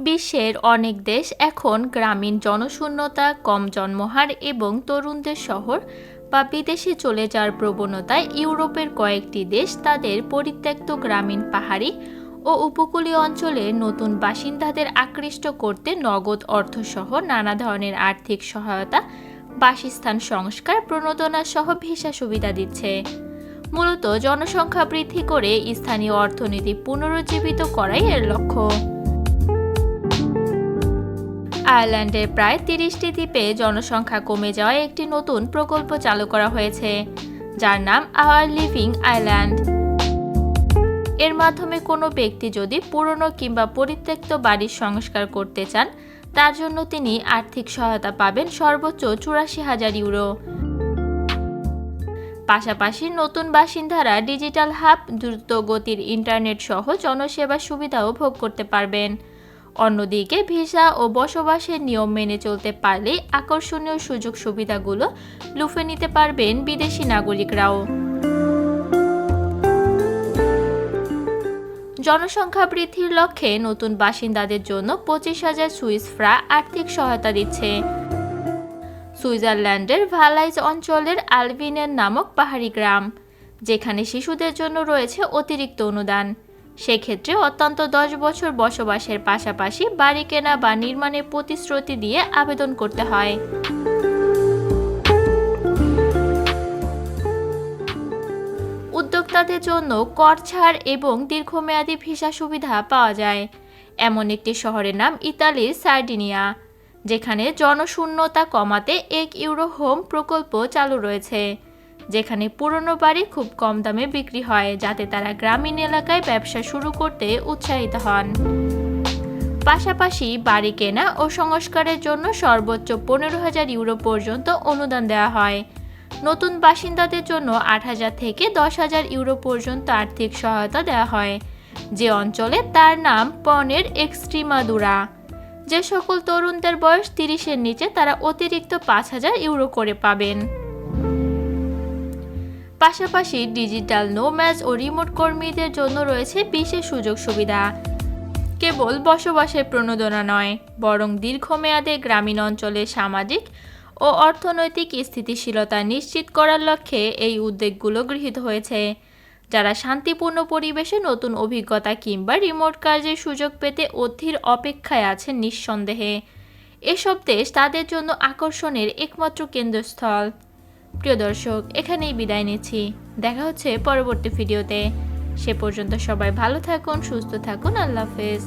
বিশ্বের অনেক দেশ এখন গ্রামীণ জনশূন্যতা, কম জন্মহার এবং তরুণদের শহর বা বিদেশে চলে যাওয়ার প্রবণতায় ইউরোপের কয়েকটি দেশ তাদের পরিত্যক্ত গ্রামীণ পাহাড়ি ও উপকূলীয় অঞ্চলে নতুন বাসিন্দাদের আকৃষ্ট করতে নগদ অর্থসহ নানা ধরনের আর্থিক সহায়তা, বাসস্থান সংস্কার প্রণোদনা সহ ভিসা সুবিধা দিচ্ছে। মূলত জনসংখ্যা বৃদ্ধি করে স্থানীয় অর্থনীতি পুনরুজ্জীবিত করাই এর লক্ষ্য। আয়ারল্যান্ডের প্রায় তিরিশটি দ্বীপে জনসংখ্যা কমে যাওয়ায় একটি নতুন প্রকল্প চালু করা হয়েছে, যার নাম আওয়ার লিভিং আইল্যান্ড এর মাধ্যমে কোনো ব্যক্তি যদি পুরনো কিংবা পরিত্যক্ত বাড়ির সংস্কার করতে চান, তার জন্য তিনি আর্থিক সহায়তা পাবেন সর্বোচ্চ চুরাশি হাজার ইউরো। পাশাপাশি নতুন বাসিন্দারা ডিজিটাল হাব, দ্রুত গতির ইন্টারনেট সহ জনসেবা সুবিধাও ভোগ করতে পারবেন। অন্যদিকে ভিসা ও বসবাসের নিয়ম মেনে চলতে পারলে আকর্ষণীয় সুযোগ সুবিধাগুলো লুফে নিতে পারবেন বিদেশি নাগরিকরাও। জনসংখ্যা বৃদ্ধির লক্ষ্যে নতুন বাসিন্দাদের জন্য পঁচিশ হাজার সুইস ফ্রা আর্থিক সহায়তা দিচ্ছে। সুইজারল্যান্ডের ভালাইজ অঞ্চলের আলভিনেন নামক পাহাড়ি গ্রাম, যেখানে শিশুদের জন্য রয়েছে অতিরিক্ত অনুদান। সেক্ষেত্রে অত্যন্ত দশ বছর বসবাসের পাশাপাশি বাড়ি কেনা বা নির্মাণের প্রতিশ্রুতি দিয়ে আবেদন করতে হয়। উদ্যোক্তাদের জন্য কর ছাড় এবং দীর্ঘমেয়াদী ভিসা সুবিধা পাওয়া যায়। এমন একটি শহরের নাম ইতালির সার্ডিনিয়া, যেখানে জনশূন্যতা কমাতে এক ইউরো হোম প্রকল্প চালু রয়েছে। যেখানে পুরনো বাড়ি খুব কম দামে বিক্রি হয়, যাতে তারা গ্রামীণ এলাকায় ব্যবসা শুরু করতে উৎসাহিত হন। পাশাপাশি বাড়ি কেনা ও সংস্কারের জন্য সর্বোচ্চ পনেরো হাজার ইউরো পর্যন্ত অনুদান দেওয়া হয়। নতুন বাসিন্দাদের জন্য আট হাজার থেকে দশ হাজার ইউরো পর্যন্ত আর্থিক সহায়তা দেওয়া হয়। যে অঞ্চলে তার নাম পনেরো এক্সট্রিমাদুরা। যে সকল তরুণদের বয়স তিরিশের নিচে তারা অতিরিক্ত পাঁচ হাজার ইউরো করে পাবেন। পাশাপাশি ডিজিটাল নোম্যাজ ও রিমোট কর্মীদের জন্য রয়েছে বিশেষ সুযোগ সুবিধা। কেবল বসবাসের প্রণোদনা নয়, বরং দীর্ঘমেয়াদে গ্রামীণ অঞ্চলে সামাজিক ও অর্থনৈতিক স্থিতিশীলতা নিশ্চিত করার লক্ষ্যে এই উদ্যোগগুলো গৃহীত হয়েছে। যারা শান্তিপূর্ণ পরিবেশে নতুন অভিজ্ঞতা কিংবা রিমোট কাজের সুযোগ পেতে অধীর অপেক্ষায় আছেন নিঃসন্দেহে। এসব দেশ তাদের জন্য আকর্ষণের একমাত্র কেন্দ্রস্থল। প্রিয় দর্শক, এখানেই বিদায় নিচ্ছি। দেখা হচ্ছে পরবর্তী ভিডিওতে। সে পর্যন্ত সবাই ভালো থাকুন, সুস্থ থাকুন। আল্লাহ হাফেজ।